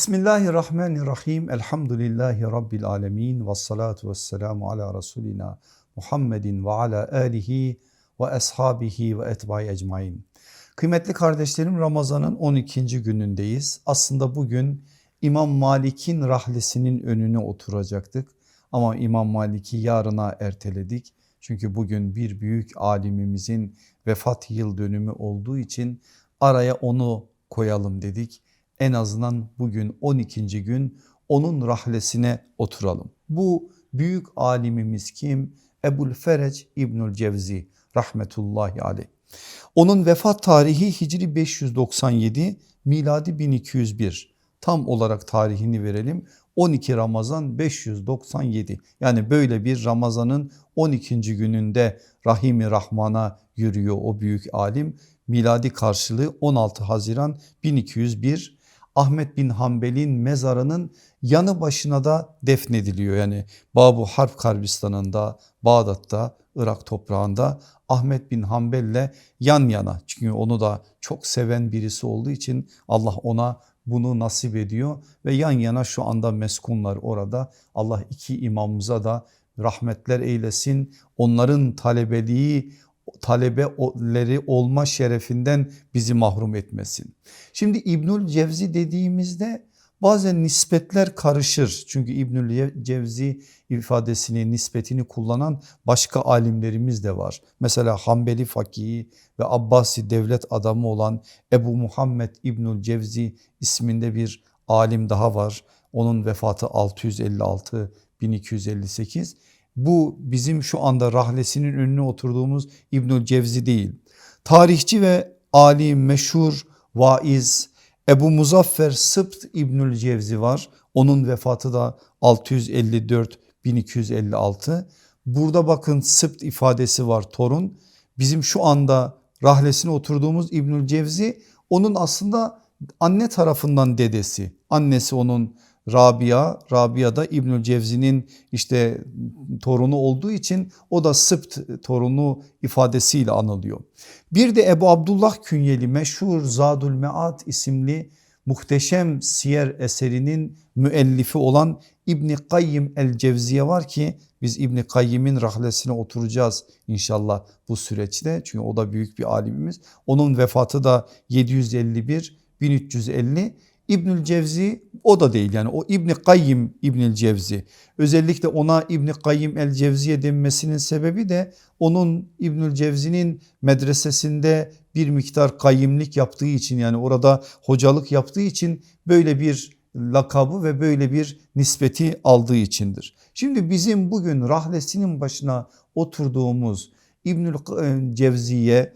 Bismillahirrahmanirrahim. Elhamdülillahi Rabbil alemin. Ve salatu ve selamu ala Resulina Muhammedin ve ala alihi ve ashabihi ve etbai ecmain. Kıymetli kardeşlerim Ramazan'ın 12. günündeyiz. Aslında bugün İmam Malik'in rahlesinin önüne oturacaktık. Ama İmam Malik'i yarına erteledik. Çünkü bugün bir büyük alimimizin vefat yıl dönümü olduğu için araya onu koyalım dedik. En azından bugün 12. gün onun rahlesine oturalım. Bu büyük alimimiz kim? Ebul Ferec İbnül Cevzi rahmetullahi aleyh. Onun vefat tarihi Hicri 597 miladi 1201 tam olarak tarihini verelim 12 Ramazan 597 yani böyle bir Ramazan'ın 12. gününde Rahimi Rahman'a yürüyor o büyük alim miladi karşılığı 16 Haziran 1201 Ahmet bin Hanbel'in mezarının yanı başına da defnediliyor. Yani Babu Harp Karbistan'ında, Bağdat'ta, Irak toprağında Ahmet bin Hanbel'le yan yana. Çünkü onu da çok seven birisi olduğu için Allah ona bunu nasip ediyor ve yan yana şu anda meskunlar orada. Allah iki imamımıza da rahmetler eylesin. Onların talebeliği talebeleri olma şerefinden bizi mahrum etmesin. Şimdi İbnül Cevzi dediğimizde bazen nispetler karışır. Çünkü İbnül Cevzi ifadesini nispetini kullanan başka alimlerimiz de var. Mesela Hanbeli fakihi ve Abbasi devlet adamı olan Ebu Muhammed İbnül Cevzi isminde bir alim daha var. Onun vefatı 656 1258 bu bizim şu anda rahlesinin önüne oturduğumuz İbnül Cevzi değil. Tarihçi ve alim meşhur vaiz Ebu Muzaffer Sıbt İbnül Cevzi var. Onun vefatı da 654 1256. Burada bakın Sıbt ifadesi var torun. Bizim şu anda rahlesine oturduğumuz İbnül Cevzi onun aslında anne tarafından dedesi. Annesi onun Rabia, Rabia da İbnül Cevzi'nin işte torunu olduğu için o da Sıpt torunu ifadesiyle anılıyor. Bir de Ebu Abdullah Künyeli meşhur Zadül Mead isimli muhteşem siyer eserinin müellifi olan İbni Kayyim el Cevziye var ki biz İbni Kayyim'in rahlesine oturacağız inşallah bu süreçte. Çünkü o da büyük bir alimimiz. Onun vefatı da 751 1350 İbnül Cevzi o da değil yani o İbni Kayyim İbnül Cevzi. Özellikle ona İbni Kayyim el Cevziye denmesinin sebebi de onun İbnül Cevzi'nin medresesinde bir miktar kayyimlik yaptığı için yani orada hocalık yaptığı için böyle bir lakabı ve böyle bir nispeti aldığı içindir. Şimdi bizim bugün rahlesinin başına oturduğumuz İbnül Cevziye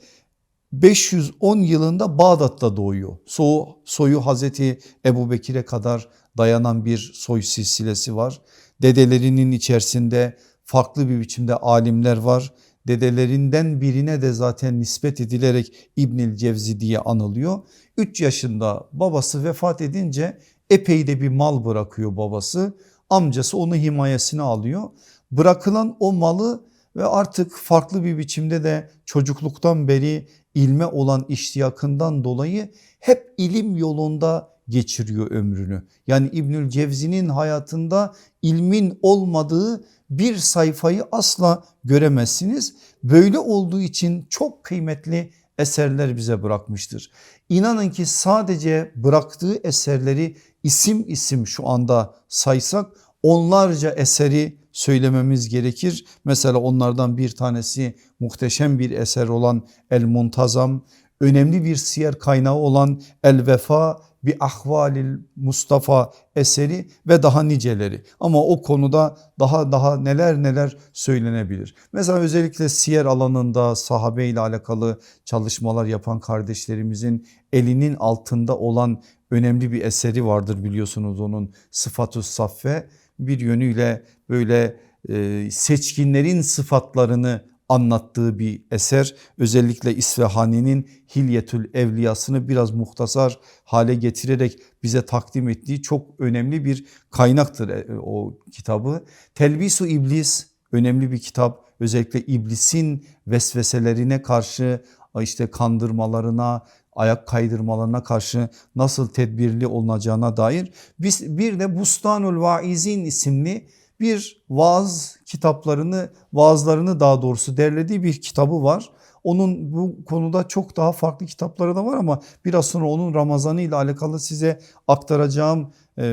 510 yılında Bağdat'ta doğuyor. So, soyu Hazreti Ebu Bekir'e kadar dayanan bir soy silsilesi var. Dedelerinin içerisinde farklı bir biçimde alimler var. Dedelerinden birine de zaten nispet edilerek İbnül Cevzi diye anılıyor. 3 yaşında babası vefat edince epey de bir mal bırakıyor babası. Amcası onu himayesine alıyor. Bırakılan o malı ve artık farklı bir biçimde de çocukluktan beri ilme olan iştiyakından dolayı hep ilim yolunda geçiriyor ömrünü. Yani İbnül Cevzi'nin hayatında ilmin olmadığı bir sayfayı asla göremezsiniz. Böyle olduğu için çok kıymetli eserler bize bırakmıştır. İnanın ki sadece bıraktığı eserleri isim isim şu anda saysak onlarca eseri söylememiz gerekir. Mesela onlardan bir tanesi muhteşem bir eser olan El Muntazam, önemli bir siyer kaynağı olan El Vefa bi Ahvalil Mustafa eseri ve daha niceleri. Ama o konuda daha daha neler neler söylenebilir. Mesela özellikle siyer alanında sahabe ile alakalı çalışmalar yapan kardeşlerimizin elinin altında olan önemli bir eseri vardır biliyorsunuz onun Sıfatus Saffe bir yönüyle böyle e, seçkinlerin sıfatlarını anlattığı bir eser. Özellikle İsvehani'nin Hilyetül Evliyasını biraz muhtasar hale getirerek bize takdim ettiği çok önemli bir kaynaktır e, o kitabı. Telbisu İblis önemli bir kitap. Özellikle iblisin vesveselerine karşı işte kandırmalarına, ayak kaydırmalarına karşı nasıl tedbirli olunacağına dair biz bir de Bustanul Vaizin isimli bir vaaz kitaplarını vaazlarını daha doğrusu derlediği bir kitabı var. Onun bu konuda çok daha farklı kitapları da var ama biraz sonra onun Ramazanı ile alakalı size aktaracağım e,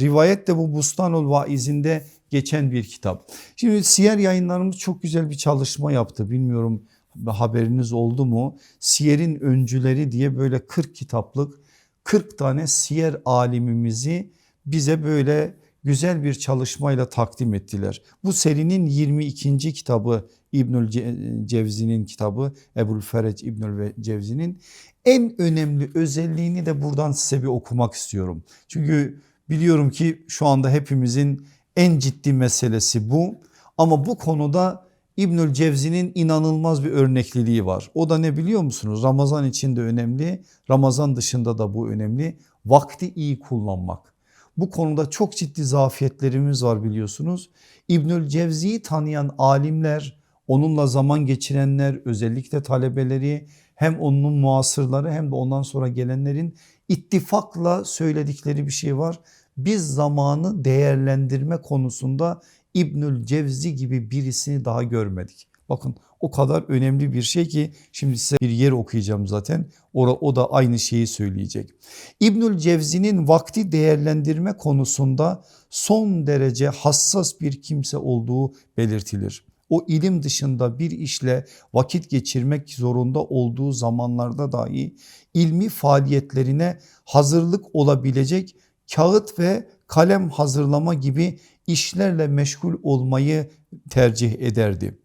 rivayet de bu Bustanul Vaizinde geçen bir kitap. Şimdi Siyer yayınlarımız çok güzel bir çalışma yaptı. Bilmiyorum haberiniz oldu mu? Siyer'in öncüleri diye böyle 40 kitaplık 40 tane siyer alimimizi bize böyle güzel bir çalışmayla takdim ettiler. Bu serinin 22. kitabı İbnül Cevzi'nin kitabı Ebul Fereç İbnül Cevzi'nin en önemli özelliğini de buradan size bir okumak istiyorum. Çünkü biliyorum ki şu anda hepimizin en ciddi meselesi bu ama bu konuda İbnül Cevzi'nin inanılmaz bir örnekliliği var. O da ne biliyor musunuz? Ramazan için de önemli, Ramazan dışında da bu önemli. Vakti iyi kullanmak. Bu konuda çok ciddi zafiyetlerimiz var biliyorsunuz. İbnül Cevzi'yi tanıyan alimler, onunla zaman geçirenler, özellikle talebeleri hem onun muasırları hem de ondan sonra gelenlerin ittifakla söyledikleri bir şey var. Biz zamanı değerlendirme konusunda İbnül Cevzi gibi birisini daha görmedik. Bakın o kadar önemli bir şey ki şimdi size bir yer okuyacağım zaten. O, o da aynı şeyi söyleyecek. İbnül Cevzi'nin vakti değerlendirme konusunda son derece hassas bir kimse olduğu belirtilir. O ilim dışında bir işle vakit geçirmek zorunda olduğu zamanlarda dahi ilmi faaliyetlerine hazırlık olabilecek kağıt ve kalem hazırlama gibi işlerle meşgul olmayı tercih ederdi.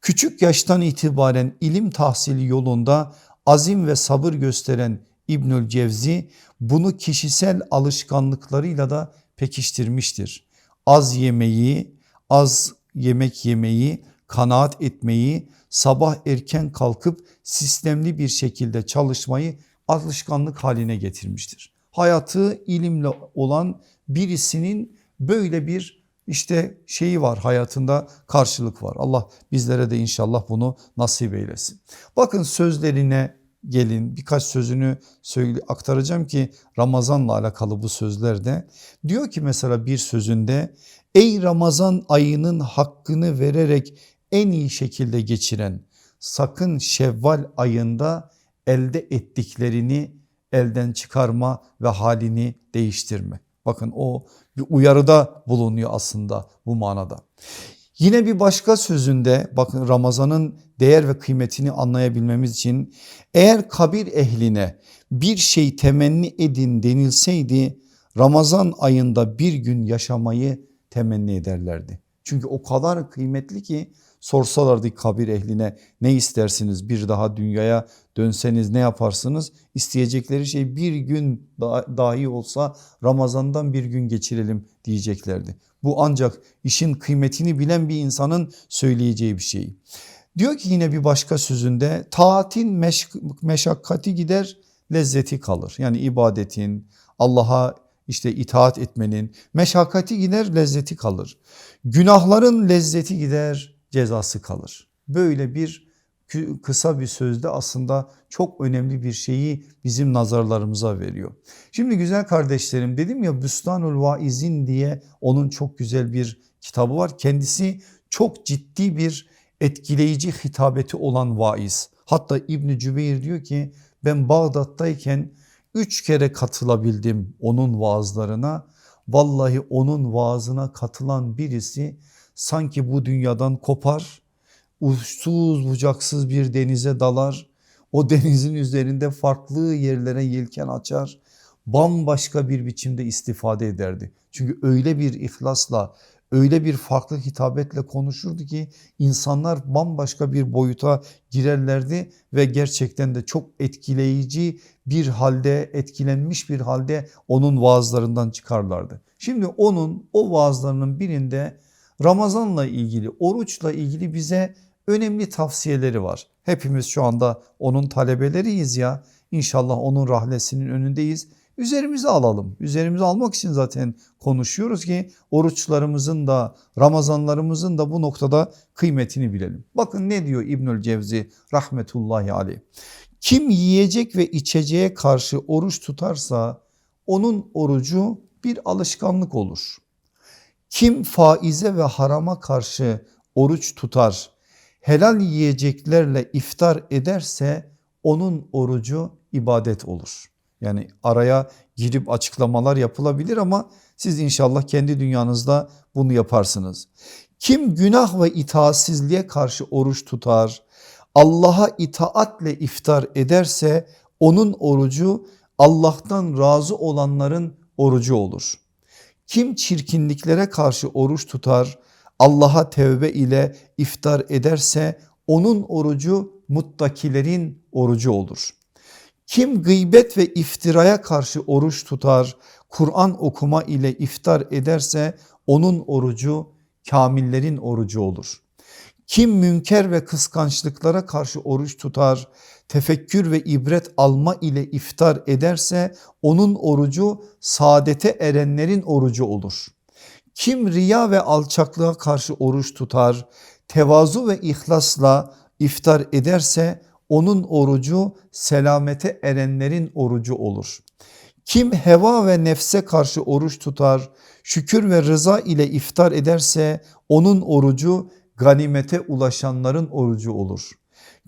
Küçük yaştan itibaren ilim tahsili yolunda azim ve sabır gösteren İbnül Cevzi bunu kişisel alışkanlıklarıyla da pekiştirmiştir. Az yemeyi, az yemek yemeyi, kanaat etmeyi, sabah erken kalkıp sistemli bir şekilde çalışmayı alışkanlık haline getirmiştir. Hayatı ilimle olan birisinin böyle bir işte şeyi var hayatında karşılık var. Allah bizlere de inşallah bunu nasip eylesin. Bakın sözlerine gelin birkaç sözünü aktaracağım ki Ramazan'la alakalı bu sözlerde. Diyor ki mesela bir sözünde ey Ramazan ayının hakkını vererek en iyi şekilde geçiren sakın Şevval ayında elde ettiklerini elden çıkarma ve halini değiştirme. Bakın o bir uyarıda bulunuyor aslında bu manada. Yine bir başka sözünde bakın Ramazan'ın değer ve kıymetini anlayabilmemiz için eğer kabir ehline bir şey temenni edin denilseydi Ramazan ayında bir gün yaşamayı temenni ederlerdi. Çünkü o kadar kıymetli ki sorsalardı kabir ehline ne istersiniz bir daha dünyaya dönseniz ne yaparsınız? İsteyecekleri şey bir gün dahi olsa Ramazan'dan bir gün geçirelim diyeceklerdi. Bu ancak işin kıymetini bilen bir insanın söyleyeceği bir şey. Diyor ki yine bir başka sözünde taatin meş meşakkati gider lezzeti kalır. Yani ibadetin Allah'a işte itaat etmenin meşakkati gider lezzeti kalır. Günahların lezzeti gider cezası kalır. Böyle bir kısa bir sözde aslında çok önemli bir şeyi bizim nazarlarımıza veriyor. Şimdi güzel kardeşlerim dedim ya Büstanul Vaizin diye onun çok güzel bir kitabı var. Kendisi çok ciddi bir etkileyici hitabeti olan vaiz. Hatta İbni Cübeyr diyor ki ben Bağdat'tayken üç kere katılabildim onun vaazlarına. Vallahi onun vaazına katılan birisi sanki bu dünyadan kopar uçsuz bucaksız bir denize dalar. O denizin üzerinde farklı yerlere yelken açar. Bambaşka bir biçimde istifade ederdi. Çünkü öyle bir ihlasla öyle bir farklı hitabetle konuşurdu ki insanlar bambaşka bir boyuta girerlerdi ve gerçekten de çok etkileyici bir halde etkilenmiş bir halde onun vaazlarından çıkarlardı. Şimdi onun o vaazlarının birinde Ramazanla ilgili oruçla ilgili bize önemli tavsiyeleri var. Hepimiz şu anda onun talebeleriyiz ya İnşallah onun rahlesinin önündeyiz. Üzerimize alalım. Üzerimize almak için zaten konuşuyoruz ki oruçlarımızın da Ramazanlarımızın da bu noktada kıymetini bilelim. Bakın ne diyor İbnül Cevzi rahmetullahi aleyh. Kim yiyecek ve içeceğe karşı oruç tutarsa onun orucu bir alışkanlık olur. Kim faize ve harama karşı oruç tutar, helal yiyeceklerle iftar ederse onun orucu ibadet olur. Yani araya girip açıklamalar yapılabilir ama siz inşallah kendi dünyanızda bunu yaparsınız. Kim günah ve itaatsizliğe karşı oruç tutar, Allah'a itaatle iftar ederse onun orucu Allah'tan razı olanların orucu olur. Kim çirkinliklere karşı oruç tutar, Allah'a tevbe ile iftar ederse onun orucu muttakilerin orucu olur. Kim gıybet ve iftiraya karşı oruç tutar, Kur'an okuma ile iftar ederse onun orucu kamillerin orucu olur. Kim münker ve kıskançlıklara karşı oruç tutar, tefekkür ve ibret alma ile iftar ederse onun orucu saadete erenlerin orucu olur. Kim riya ve alçaklığa karşı oruç tutar, tevazu ve ihlasla iftar ederse onun orucu selamete erenlerin orucu olur. Kim heva ve nefse karşı oruç tutar, şükür ve rıza ile iftar ederse onun orucu ganimete ulaşanların orucu olur.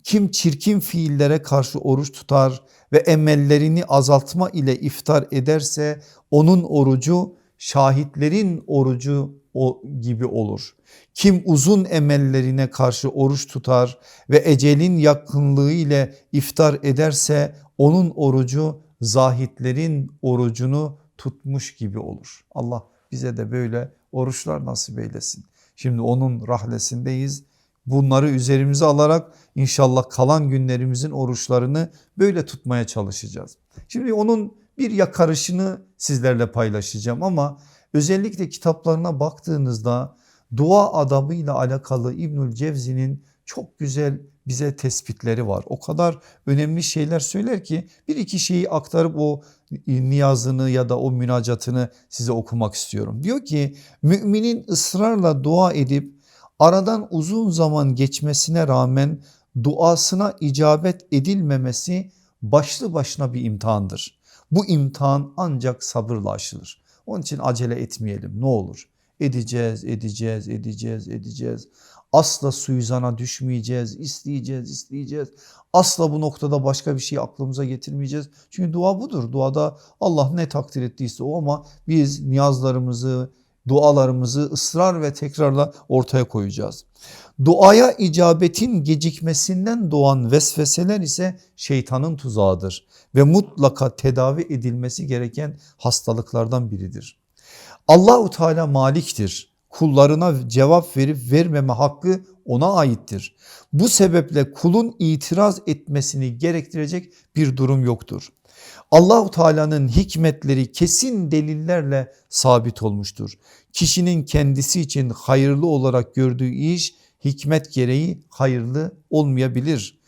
Kim çirkin fiillere karşı oruç tutar ve emellerini azaltma ile iftar ederse onun orucu şahitlerin orucu o gibi olur. Kim uzun emellerine karşı oruç tutar ve ecelin yakınlığı ile iftar ederse onun orucu zahitlerin orucunu tutmuş gibi olur. Allah bize de böyle oruçlar nasip eylesin. Şimdi onun rahlesindeyiz. Bunları üzerimize alarak inşallah kalan günlerimizin oruçlarını böyle tutmaya çalışacağız. Şimdi onun bir yakarışını sizlerle paylaşacağım ama özellikle kitaplarına baktığınızda dua adabıyla alakalı İbnül Cevzi'nin çok güzel bize tespitleri var. O kadar önemli şeyler söyler ki bir iki şeyi aktarıp o niyazını ya da o münacatını size okumak istiyorum. Diyor ki müminin ısrarla dua edip aradan uzun zaman geçmesine rağmen duasına icabet edilmemesi başlı başına bir imtihandır. Bu imtihan ancak sabırla aşılır. Onun için acele etmeyelim ne olur. Edeceğiz, edeceğiz, edeceğiz, edeceğiz. Asla suizana düşmeyeceğiz, isteyeceğiz, isteyeceğiz. Asla bu noktada başka bir şey aklımıza getirmeyeceğiz. Çünkü dua budur. Duada Allah ne takdir ettiyse o ama biz niyazlarımızı, dualarımızı ısrar ve tekrarla ortaya koyacağız. Duaya icabetin gecikmesinden doğan vesveseler ise şeytanın tuzağıdır ve mutlaka tedavi edilmesi gereken hastalıklardan biridir. Allahu Teala maliktir. Kullarına cevap verip vermeme hakkı ona aittir. Bu sebeple kulun itiraz etmesini gerektirecek bir durum yoktur. Allahu Teala'nın hikmetleri kesin delillerle sabit olmuştur. Kişinin kendisi için hayırlı olarak gördüğü iş hikmet gereği hayırlı olmayabilir.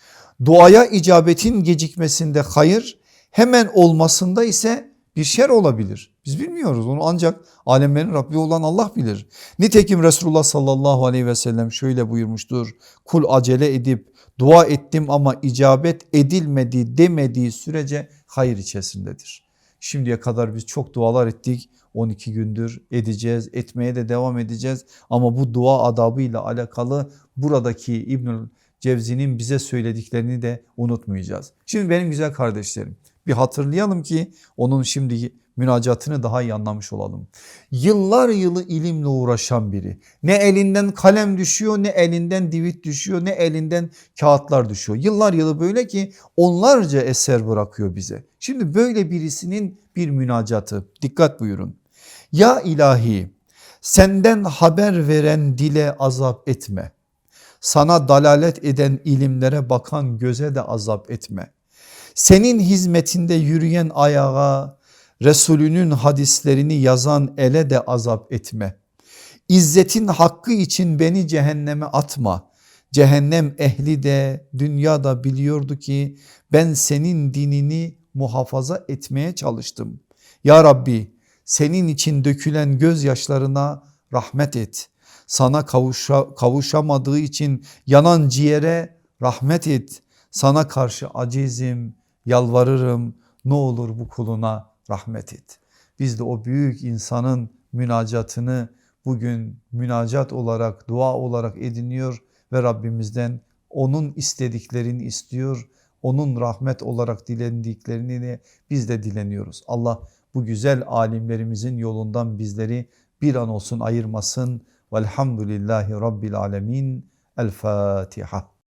Duaya icabetin gecikmesinde hayır hemen olmasında ise bir şer olabilir. Biz bilmiyoruz onu ancak alemlerin Rabbi olan Allah bilir. Nitekim Resulullah sallallahu aleyhi ve sellem şöyle buyurmuştur. Kul acele edip dua ettim ama icabet edilmedi demediği sürece hayır içerisindedir. Şimdiye kadar biz çok dualar ettik 12 gündür edeceğiz etmeye de devam edeceğiz ama bu dua adabıyla alakalı buradaki İbnül Cevzi'nin bize söylediklerini de unutmayacağız. Şimdi benim güzel kardeşlerim bir hatırlayalım ki onun şimdi münacatını daha iyi anlamış olalım. Yıllar yılı ilimle uğraşan biri ne elinden kalem düşüyor ne elinden divit düşüyor ne elinden kağıtlar düşüyor. Yıllar yılı böyle ki onlarca eser bırakıyor bize. Şimdi böyle birisinin bir münacatı dikkat buyurun. Ya ilahi senden haber veren dile azap etme. Sana dalalet eden ilimlere bakan göze de azap etme. Senin hizmetinde yürüyen ayağa Resulünün hadislerini yazan ele de azap etme. İzzetin hakkı için beni cehenneme atma. Cehennem ehli de dünyada biliyordu ki ben senin dinini muhafaza etmeye çalıştım. Ya Rabbi senin için dökülen gözyaşlarına rahmet et. Sana kavuşa, kavuşamadığı için yanan ciğere rahmet et. Sana karşı acizim, yalvarırım. Ne olur bu kuluna rahmet et. Biz de o büyük insanın münacatını bugün münacat olarak, dua olarak ediniyor ve Rabbimizden onun istediklerini istiyor. Onun rahmet olarak dilendiklerini biz de dileniyoruz. Allah bu güzel alimlerimizin yolundan bizleri bir an olsun ayırmasın. Velhamdülillahi Rabbil Alemin. El Fatiha.